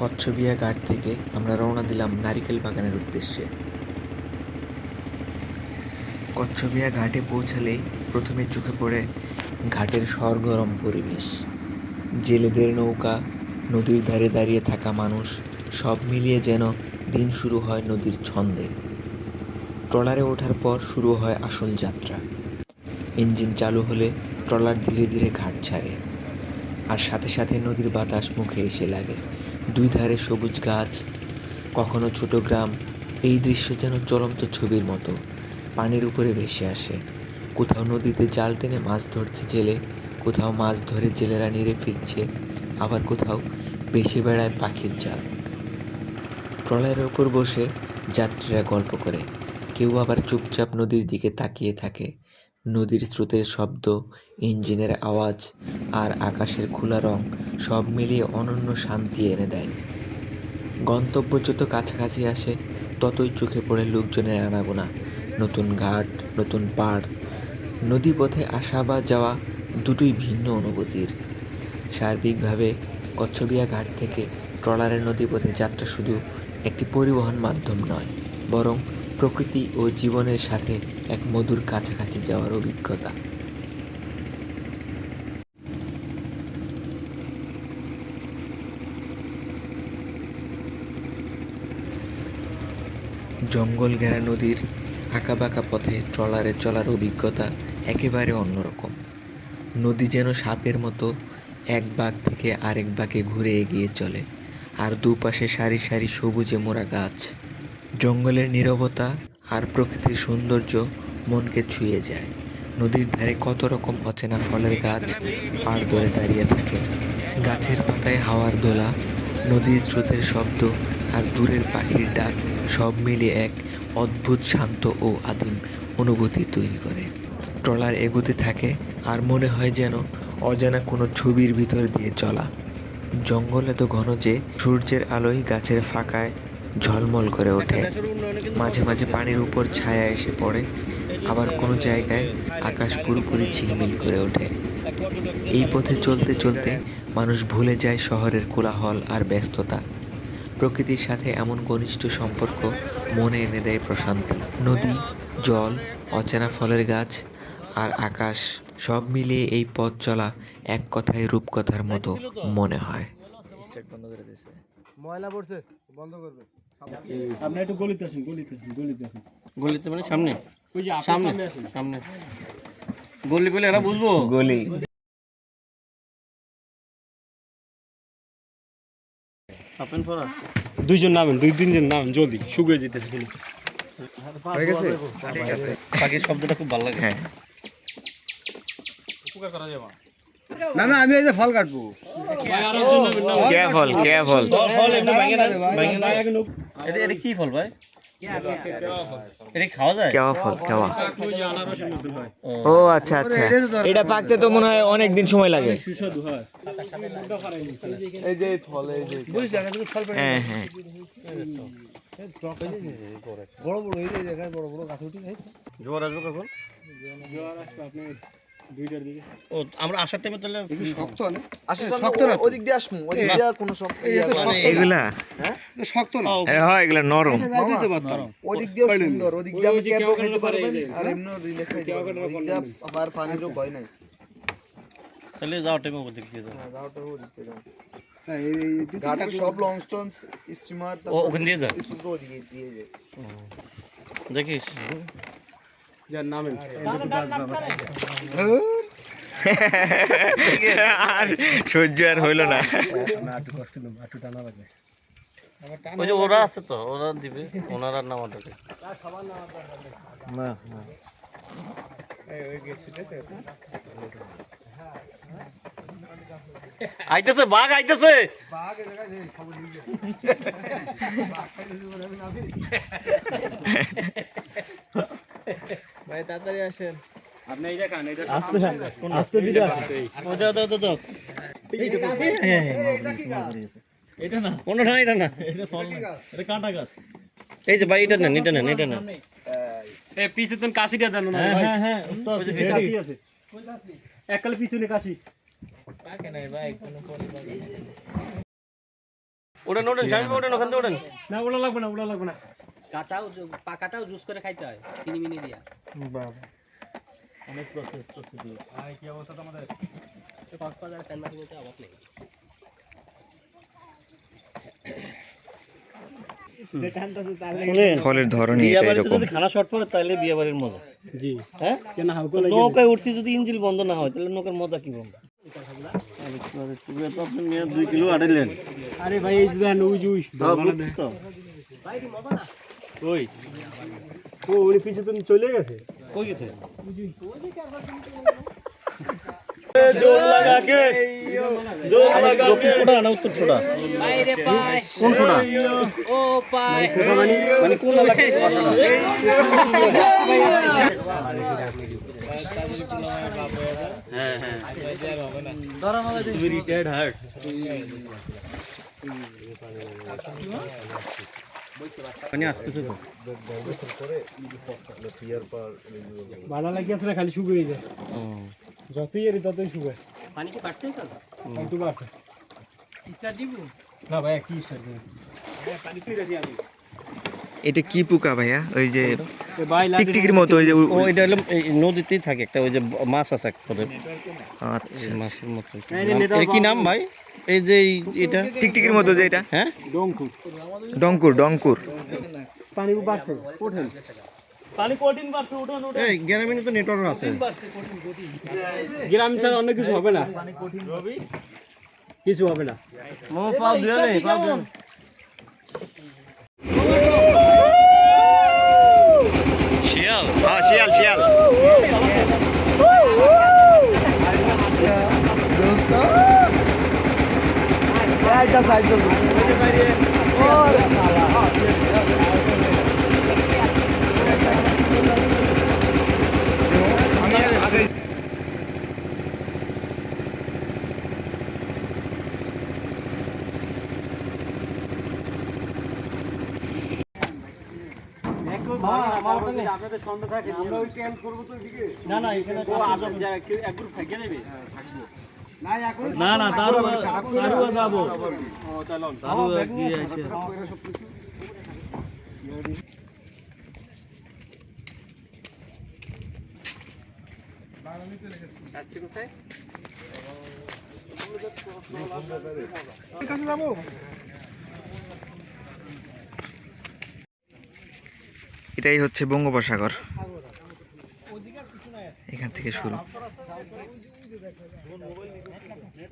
কচ্ছবিয়া ঘাট থেকে আমরা রওনা দিলাম নারিকেল বাগানের উদ্দেশ্যে। কচ্ছবিয়া ঘাটে পৌঁছালেই প্রথমে চোখে পড়ে ঘাটের সরগরম পরিবেশ। জেলেদের নৌকা, নদীর ধারে দাঁড়িয়ে থাকা মানুষ, সব মিলিয়ে যেন দিন শুরু হয় নদীর ছন্দে। ট্রলারে ওঠার পর শুরু হয় আসল যাত্রা। ইঞ্জিন চালু হলে ট্রলার ধীরে ধীরে ঘাট ছাড়ে, আর সাথে সাথে নদীর বাতাস মুখে এসে লাগে। দুই ধারে সবুজ গাছ, কখনো ছোট গ্রাম, এই দৃশ্য যেন চলন্ত ছবির মতো। পানির উপরে ভেসে আসে। কোথাও নদীতে জাল টেনে মাছ ধরছে জেলে, কোথাও মাছ ধরে জেলেরা নিরে ফিরছে, আবার কোথাও বেশি বেড়ায় পাখির জাল। ট্রলারের ওপর বসে যাত্রীরা গল্প করে। কেউ আবার চুপচাপ নদীর দিকে তাকিয়ে থাকে। নদীর স্রোতের শব্দ, ইঞ্জিনের আওয়াজ আর আকাশের খোলা রং সব মিলিয়ে অনন্য শান্তি এনে দেয়। গন্তব্য যত কাছাকাছি আসে, ততই চোখে পড়ে লোকজনের আনাগোনা। নতুন ঘাট, নতুন পাড় নদী পথে আসা বা যাওয়া দুটোই ভিন্ন অনুভূতির। সার্বিকভাবে কচ্ছবিয়া ঘাট থেকে ট্রলারের নদীপথে যাত্রা শুধু একটি পরিবহন মাধ্যম নয়, বরং প্রকৃতি ও জীবনের সাথে এক মধুর কাছাকাছি যাওয়ার অভিজ্ঞতা। জঙ্গল ঘেরা নদীর আঁকাবাঁকা পথে ট্রলারে চলার অভিজ্ঞতা একেবারে অন্যরকম। নদী যেন সাপের মতো এক বাঁক থেকে আরেক বাঁকে ঘুরে এগিয়ে চলে, আর দুপাশে সারি সারি সবুজে মোড়া গাছ। জঙ্গলের নীরবতা আর প্রকৃতির সৌন্দর্য মনকে ছুঁয়ে যায়। নদীর ধারে কত রকম অচেনা ফলের গাছ পাড় ধরে দাঁড়িয়ে থাকে। গাছের পাতায় হাওয়ার দোলা, নদীর স্রোতের শব্দ আর দূরের পাখির ডাক সব মিলিয়ে এক অদ্ভুত শান্ত ও আদিম অনুভূতি তৈরি করে। ট্রলার এগোতে থাকে আর মনে হয় যেন অজানা কোনো ছবির ভিতর দিয়ে চলা। জঙ্গল এত ঘন যে সূর্যের আলোয় গাছের ফাঁকায় ঝলমল করে ওঠে। মাঝে মাঝে পানির উপর ছায়া এসে পড়ে। আবার কোনো জায়গায় আকাশ পুরোপুরি ঝিলমিল করে ওঠে। এই পথে চলতে চলতে মানুষ ভুলে যায় শহরের কোলাহল আর ব্যস্ততা। প্রকৃতির সাথে এমন ঘনিষ্ঠ সম্পর্ক মনে এনে দেয় প্রশান্তি। নদী জল অচেনা ফলের গাছ আর আকাশ সব মিলিয়ে এই পথ চলা এক কথায় রূপকথার মতো মনে হয়। ময়লা পড়ছে বন্ধ করবে। আপনি একটু গলিতে আসুন গলিতে আসুন গলিতে আসুন। গলিতে মানে সামনে? ওই যে সামনে সামনে গলি গলি এরা বুঝব? গলি। আপেন পড়া দুইজন নামেন দুই তিনজন নামেন জলদি শুকিয়ে কিন্তু হয়ে গেছে? পাখি শব্দটা খুব ভালো লাগে। হ্যাঁ। না না আমি এই যে ফল কাটবো। কে ফল কে ফল? ফল এমনি ভাঙে না ভাঙে না। ভাই আগে নোক এটা এটা কি ফল ভাই ও আচ্ছা আচ্ছা। এটা পাকতে তো মনে হয় অনেক দিন সময় লাগে। এই যে ফল এই যে বুঝছি আমি কিন্তু ফল হ্যাঁ হ্যাঁ বড় বড় এই যে দেখায় বড় বড় গাছ উঠি জোয়ার আসবে কখন? জোয়ার আসবে আপনি দুইটার দিকে ও আমরা আসার টাইমে তাহলে শক্ত না? আসলে শক্ত না ওদিক দিয়ে আসমু ওদিক দিয়ে কোনো এগুলা শক্ত না। এ, এগুলা নরম। দিতে পারতাম। ওদিক দিয়ে সুন্দর ওদিক দিয়ে আপনি ক্যাপও খাইতে পারবেন আর এমনি রিলে খাইতে পারবেন ওদিক দিয়ে আবার পানিরও ভয় নাই। তাহলে যাওয়ার টাইমে ওদিক দিয়ে যাব গাওটাও ওদিক দিয়ে ঘাটের সব লং স্টোনস স্টিমার ওখান দিয়ে যা স্কুল ওদিকে দিয়ে যায় দেখিস। যার আর সহ্য আর হইল না। ওই যে ওরা আছে তো ওরা দিবে ওনার আর নাম দেবে না না। আইতেছে বাঘ আইতেছে! ভাই তাড়াতাড়ি আসেন। আপনি এইটা খান এটা আস্তে খান আস্তে দিটা ও দাও দাও দাও এটা না। কোনো না এটা না। এটা ফল না। এটা কাঁটা গাছ। এই যে ভাই এটা নেন এটা নেন এটা নেন। এ পিছে তুমি কাশিটা দেন না হ্যাঁ হ্যাঁ ওস্তাদ কাশি আছে। এককালে পিছনে কাশি। ওঠেন ওঠেন স্বামী ওঠেন ওখান থেকে না ওটা লাগবে না ওটা লাগবে না। কাঁচাও পাকাটাও জুস করে খাইতে হয় চিনি মিনি দিয়া। অনেক প্রসেস প্রসিডিউর ভাই কি অবস্থা তোমাদের? কক্সবাজার সেন্ট নেই। ফলের ধরনই এটা এরকম যদি খানা শর্ট পড়ে তাহলে বিয়ে বাড়ির মজা। জি। হ্যাঁ? কেন হাউকো লাগে নৌকায় উঠছি যদি বন্ধ না হয় তাহলে নৌকার মজা কি বন্ধ? দুই কিলো আড়াইলেন আরে ভাই এই যে বুঝছি তো ওই ও উনি পিছে তুমি চলে গেছে? কই গেছে? জোর লাগা কে জোর লাগা দক্ষিণ ছোটা না উত্তর ছোটা বাইরে পাই কোন ছোটা ও পাই মানে কোন ছোটা? হ্যাঁ হ্যাঁ। তুমি রিটায়ার্ড হার্ট আসতেছে তো। ভালো লাগিয়েছে না খালি শুকিয়ে যায় যতই এর ততই শুকায়। পানি কি পারছে একটু বাড়ছে। না ভাই কি এটা কি পোকা ভাইয়া? ওই যে ভাই টিকটিকির মতো ওই যে ও এটা হলো এই নদীতেই থাকে একটা ওই যে মাছ আছে এক আচ্ছা মাছের মতো। এর কি নাম ভাই? এই যে এই- এটা? টিকটিকির মতো যে এটা? হ্যাঁ? ডংকুর। ডঙ্কুর ডঙ্কুর পানি বাড়ছে ওঠেন। পানি কঠিন বাড়ছে ওঠেন ওঠেন এই গ্রামীণ তো নেটওয়ার্ক আছে। গ্রাম ছাড়া অন্য কিছু হবে না। কিছু হবে না। মো পাও দিও নেই পাও আইতাছে আইতাছে আপনাদের সন্দেহ থাকে আমরা ওই ক্যাম্প করব তো এদিকে না না এখানে এক গ্রুপ থাকিয়ে দেবে হ্যাঁ থাকব। না না তারও তারও যাব ও তাহলে তারও কি আছে এটাই হচ্ছে বঙ্গোপসাগর। এখান থেকে শুরু। দেখা যায়